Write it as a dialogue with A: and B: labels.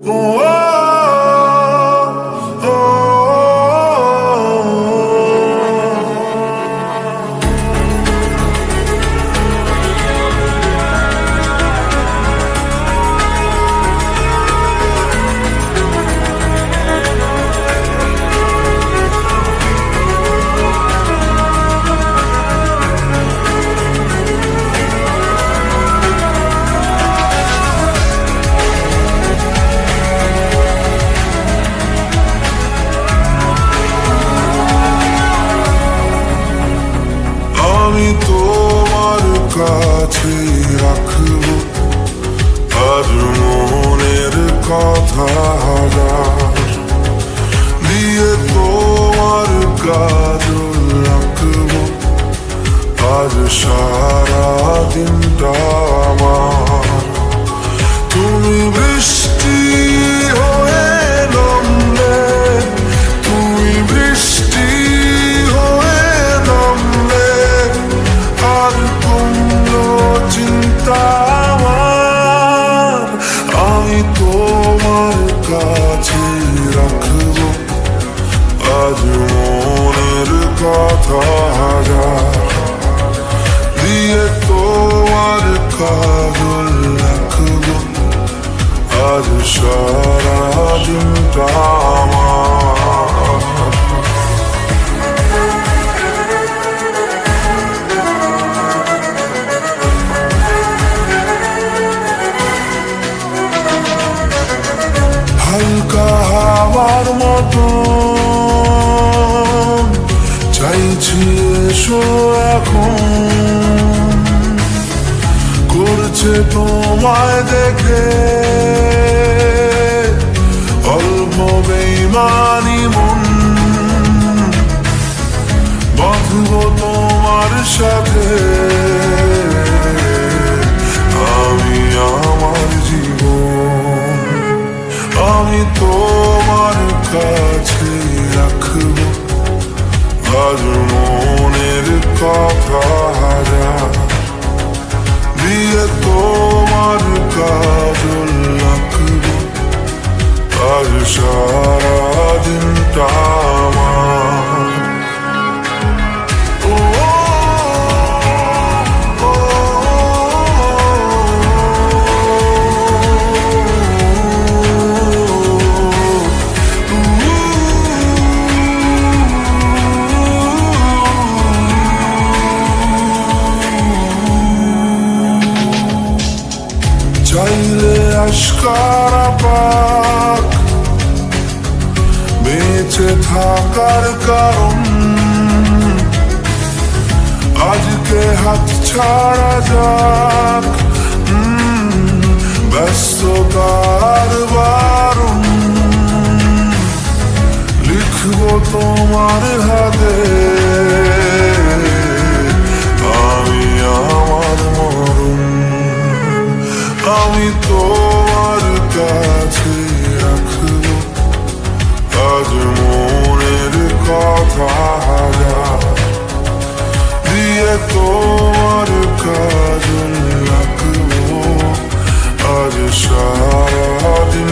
A: আমি আমার হালকা হাওয়ার মতো চাইছি এসো এখন। করছে তোমায় দেখে। অল্প বেমানি মন। বাঁধব তোমার সাথে আমি আমার জীবন। আমি তোমার কাছে রাখব। আজ सारा दिन तामा Çaylı aşk araba বেঁচে থাকার কারণ। আজকে হাত ছাড়া যাক ব্যস্ততার বারণ। লিখব তোমার হাতে তোমার কাজল রাখব আজ সারাদিন